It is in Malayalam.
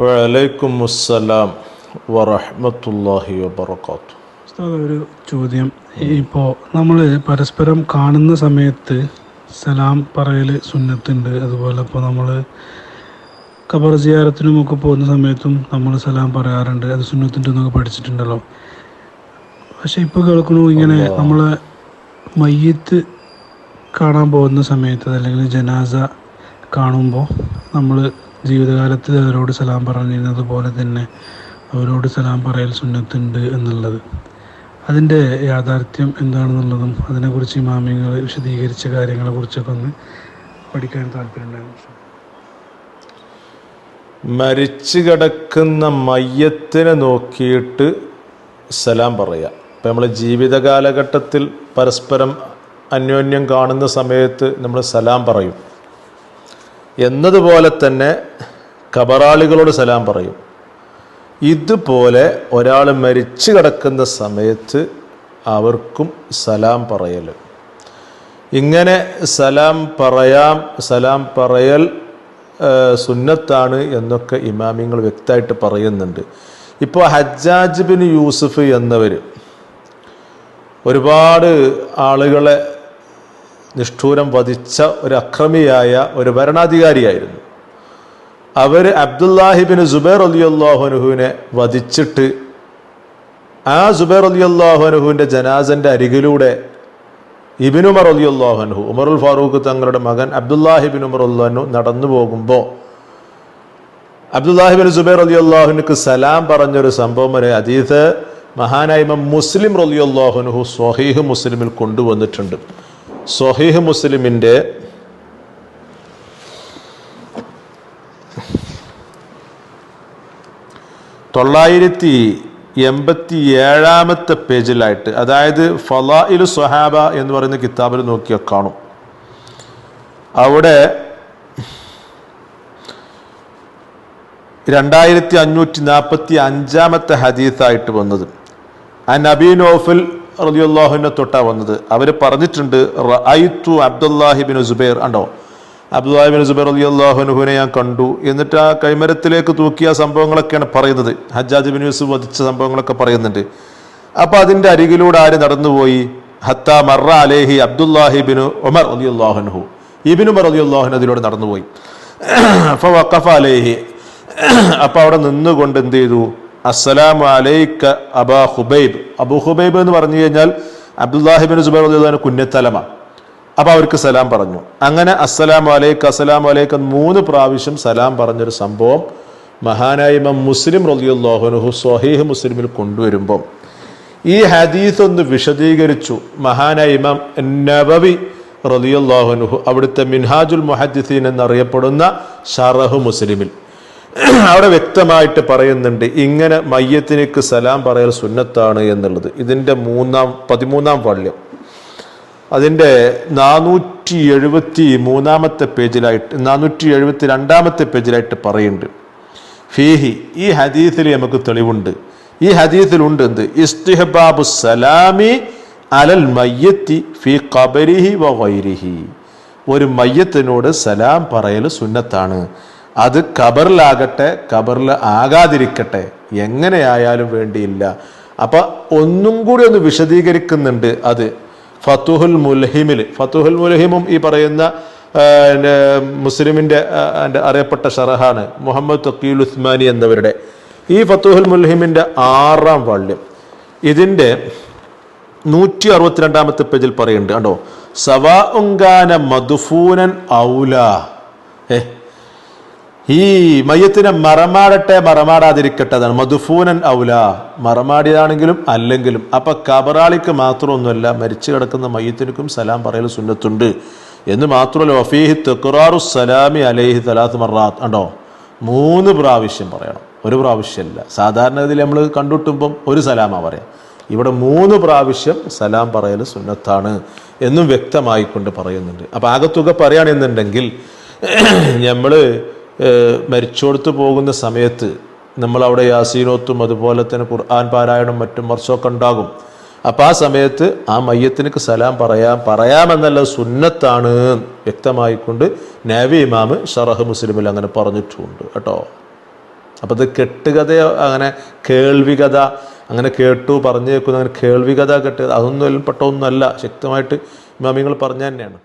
വലൈക്കും അസ്സലാം വറഹ്മത്തുള്ളാഹി വബറകാത്തു ഉസ്താദ് ഒരു ചോദ്യം. ഇപ്പോൾ നമ്മൾ പരസ്പരം കാണുന്ന സമയത്ത് സലാം പറയൽ സുന്നത്തുണ്ട്. അതുപോലെ ഇപ്പോൾ നമ്മൾ ഖബർ സിയാരത്തിനുമൊക്കെ പോകുന്ന സമയത്തും നമ്മൾ സലാം പറയാറുണ്ട്. അത് സുന്നത്തുണ്ട് എന്നൊക്കെ പഠിച്ചിട്ടുണ്ടല്ലോ. പക്ഷെ ഇപ്പോൾ കേൾക്കണു ഇങ്ങനെ നമ്മളെ മയ്യത്ത് കാണാൻ പോകുന്ന സമയത്ത് അല്ലെങ്കിൽ ജനാസ കാണുമ്പോൾ നമ്മൾ ജീവിതകാലത്ത് അവരോട് സലാം പറഞ്ഞിരുന്നത് പോലെ തന്നെ അവരോട് സലാം പറയൽ സുന്നത്തുണ്ട് എന്നുള്ളത്. അതിന്റെ യാഥാർത്ഥ്യം എന്താണെന്നുള്ളതും അതിനെക്കുറിച്ച് ഇമാമിങ്ങൾ വിശദീകരിച്ച കാര്യങ്ങളെക്കുറിച്ചൊക്കെ ഒന്ന് പഠിക്കാൻ താല്പര്യമുണ്ടായിരുന്നു. മരിച്ചു കിടക്കുന്ന മയ്യത്തിനെ നോക്കിയിട്ട് സലാം പറയുക. ഇപ്പം നമ്മൾ ജീവിത കാലഘട്ടത്തിൽ പരസ്പരം അന്യോന്യം കാണുന്ന സമയത്ത് നമ്മൾ സലാം പറയും. എന്നതുപോലെ തന്നെ കബറാളികളോട് സലാം പറയും. ഇതുപോലെ ഒരാൾ മരിച്ചു കിടക്കുന്ന സമയത്ത് അവർക്കും സലാം പറയൽ ഇങ്ങനെ സലാം പറയാം സലാം പറയൽ സുന്നത്താണ് എന്നൊക്കെ ഇമാമിങ്ങൾ വ്യക്തമായിട്ട് പറയുന്നുണ്ട്. ഇപ്പോൾ ഹജ്ജാജ് ബിൻ യൂസുഫ് എന്നവർ ഒരുപാട് ആളുകളെ നിഷ്ഠൂരം വധിച്ച ഒരു അക്രമിയായ ഒരു ഭരണാധികാരിയായിരുന്നു. അവർ അബ്ദുല്ലാഹിബിൻ സുബൈർ അലി അള്ളാഹുനുഹുവിനെ വധിച്ചിട്ട് ആ സുബൈർ അലി അള്ളാഹുനുഹുവിന്റെ ജനാസന്റെ അരികിലൂടെ ഇബിനുമർ അലി അള്ളാഹുനഹു ഉമറുൽ ഫാറൂഖ് തങ്ങളുടെ മകൻ അബ്ദുല്ലാഹിബിൻ ഉമർ അള്ളാഹു നടന്നു പോകുമ്പോൾ അബ്ദുല്ലാഹിബിൻ സുബൈർ അലി അള്ളാഹുനുക്ക് സലാം പറഞ്ഞൊരു സംഭവം വരെ അതീത് മഹാനായ്മ മുസ്ലിം റലിയുള്ളാഹുനുഹു സ്വഹീഹ് മുസ്ലിമിൽ കൊണ്ടുവന്നിട്ടുണ്ട്. സ്വഹീഹ് മുസ്ലിമിന്റെ തൊള്ളായിരത്തി എൺപത്തി ഏഴാമത്തെ പേജിലായിട്ട് അതായത് ഫലാഇലു സ്വഹാബ എന്ന് പറയുന്ന കിതാബിൽ നോക്കിയാൽ കാണും. അവിടെ രണ്ടായിരത്തി അഞ്ഞൂറ്റി നാൽപ്പത്തി അഞ്ചാമത്തെ ഹദീസായിട്ട് വന്നത്. അൻ നബീ നോഫൽ റലിയുല്ലാഹുവിനെ തൊട്ടാ വന്നത്. അവർ പറഞ്ഞിട്ടുണ്ട് റഅയ്തു അബ്ദുല്ലാഹിബിൻ സുബൈർ ഉണ്ടോ അബ്ദുല്ലാഹിബിൻ സുബൈർ അള്ളാഹുനുഹുവിനെ ഞാൻ കണ്ടു. എന്നിട്ട് ആ കൈമരത്തിലേക്ക് തൂക്കിയ സംഭവങ്ങളൊക്കെയാണ് പറയുന്നത്. ഹജ്ജാജ് ബിൻ യൂസുഫ് വധിച്ച സംഭവങ്ങളൊക്കെ പറയുന്നുണ്ട്. അപ്പോൾ അതിന്റെ അരികിലൂടെ ആര് നടന്നുപോയി? ഹത്ത മറ അലേഹി ഉമർ അലി അള്ളാഹുനുഹു ഇബിൻ ഉമർ അലി അള്ളാഹുൻ അതിലൂടെ നടന്നുപോയി. അപ്പൊ വക്കഫ അലേഹി. അപ്പൊ അവിടെ നിന്നുകൊണ്ട് എന്ത് ചെയ്തു? അസ്സലാമു അലൈക്ക അബാ ഹുബൈബ്. അബു ഹുബൈബ് എന്ന് പറഞ്ഞു കഴിഞ്ഞാൽ അബ്ദുല്ലാഹിബിൻ സുബൈർ അലി കുഞ്ഞത്തലമ. അപ്പൊ അവർക്ക് സലാം പറഞ്ഞു. അങ്ങനെ അസ്സലാം അലൈക്ക് അസ്സലാം അലൈക്ക് മൂന്ന് പ്രാവശ്യം സലാം പറഞ്ഞൊരു സംഭവം മഹാനായ ഇമാം മുസ്ലിം റലിയുല്ലാഹുനുഹു സ്വഹീഹ് മുസ്ലിമിൽ കൊണ്ടുവരുമ്പം. ഈ ഹദീസ് ഒന്ന് വിശദീകരിച്ചു. മഹാനായ ഇമാം നബവി റലിയുല്ലാഹുനുഹു അവിടുത്തെ മിൻഹാജുൽ മുഹദ്ദിസീൻ എന്നറിയപ്പെടുന്ന ഷറഹു മുസ്ലിമിൽ. അവിടെ വ്യക്തമായിട്ട് പറയുന്നുണ്ട് ഇങ്ങനെ മയ്യത്തിനേക്ക് സലാം പറയൽ സുന്നത്താണ് എന്നുള്ളത്. ഇതിന്റെ മൂന്നാം പതിമൂന്നാം വള്യം അതിന്റെ നാനൂറ്റി എഴുപത്തി മൂന്നാമത്തെ പേജിലായിട്ട് നാനൂറ്റി എഴുപത്തി രണ്ടാമത്തെ പേജിലായിട്ട് പറയുന്നുണ്ട്. ഫീഹി ഈ ഹദീസിൽ നമുക്ക് തെളിവുണ്ട്. ഈ ഹദീസിലുണ്ട് എന്ത്? ഇസ്തിഹബാബു സലാമി അലൽ മയ്യത്തി ഫി ഖബരിഹി വ ഗൈരിഹി. ഒരു മയ്യത്തിനോട് സലാം പറയൽ സുന്നത്താണ്. അത് ഖബറിലാകട്ടെ ഖബറിൽ ആകാതിരിക്കട്ടെ എങ്ങനെയായാലും വേണ്ടിയില്ല. അപ്പൊ ഒന്നും കൂടി ഒന്ന് വിശദീകരിക്കുന്നുണ്ട് അത് ഫത്തുഹുൽ മുൽഹിമിൽ ഫത്തുഹുൽ മുൽഹിമും ഈ പറയുന്ന മുസ്ലിമിന്റെ അറിയപ്പെട്ട ഷറഹാണ് മുഹമ്മദ് തക്കീൽ ഉസ്മാനി എന്നവരുടെ. ഈ ഫത്തുഹുൽ മുൽഹിമിന്റെ ആറാം വാള്യം ഇതിന്റെ നൂറ്റി അറുപത്തിരണ്ടാമത്തെ പേജിൽ പറയുന്നുണ്ട് കണ്ടോ? സവാ ഉങ്കാന മധുഫൂനൻ ഔല. ഏ ഈ മയ്യത്തിനെ മറമാടട്ടെ മറമാടാതിരിക്കട്ടെ അതാണ് മധുഫൂനൻ ഔല മറമാടിയതാണെങ്കിലും അല്ലെങ്കിലും. അപ്പൊ കബറാളിക്ക് മാത്രമൊന്നുമല്ല മരിച്ചു കിടക്കുന്ന മയ്യത്തിനും സലാം പറയൽ സുന്നത്തുണ്ട്. എന്ന് മാത്രമല്ല വഫീഹി തെക്കുറാറു സലാമി അലേഹി തലാത്ത് മറാത്ത്. ഉണ്ടോ മൂന്ന് പ്രാവശ്യം പറയണം. ഒരു പ്രാവശ്യമല്ല സാധാരണ ഇതിൽ നമ്മൾ കണ്ടുട്ടുമ്പം ഒരു സലാമാ പറയാം. ഇവിടെ മൂന്ന് പ്രാവശ്യം സലാം പറയൽ സുന്നത്താണ് എന്നും വ്യക്തമായിക്കൊണ്ട് പറയുന്നുണ്ട്. അപ്പം ആകത്തുക പറയുകയാണെന്നുണ്ടെങ്കിൽ നമ്മൾ മരിച്ചോടത്ത് പോകുന്ന സമയത്ത് നമ്മൾ അവിടെ യാസീനോത്തും അതുപോലെ തന്നെ ഖുർആൻ പാരായണം മറ്റും വർഷമൊക്കെ ഉണ്ടാകും. അപ്പം ആ സമയത്ത് ആ മയ്യത്തിനക്ക് സലാം പറയാം. പറയാമെന്നല്ല സുന്നത്താണ് വ്യക്തമായിക്കൊണ്ട് നാവി ഇമാമ് ഷറഹ് മുസ്ലിമിൽ അങ്ങനെ പറഞ്ഞിട്ടുമുണ്ട് കേട്ടോ. അപ്പം ഇത് കെട്ടുകഥയോ അങ്ങനെ കേൾവികഥ അങ്ങനെ കേട്ടു പറഞ്ഞു കേൾക്കുന്നു അങ്ങനെ കേൾവികഥ കെട്ടുക അതൊന്നും പെട്ടൊന്നുമല്ല. ശക്തമായിട്ട് ഇമാമിങ്ങൾ പറഞ്ഞു തന്നെയാണ്.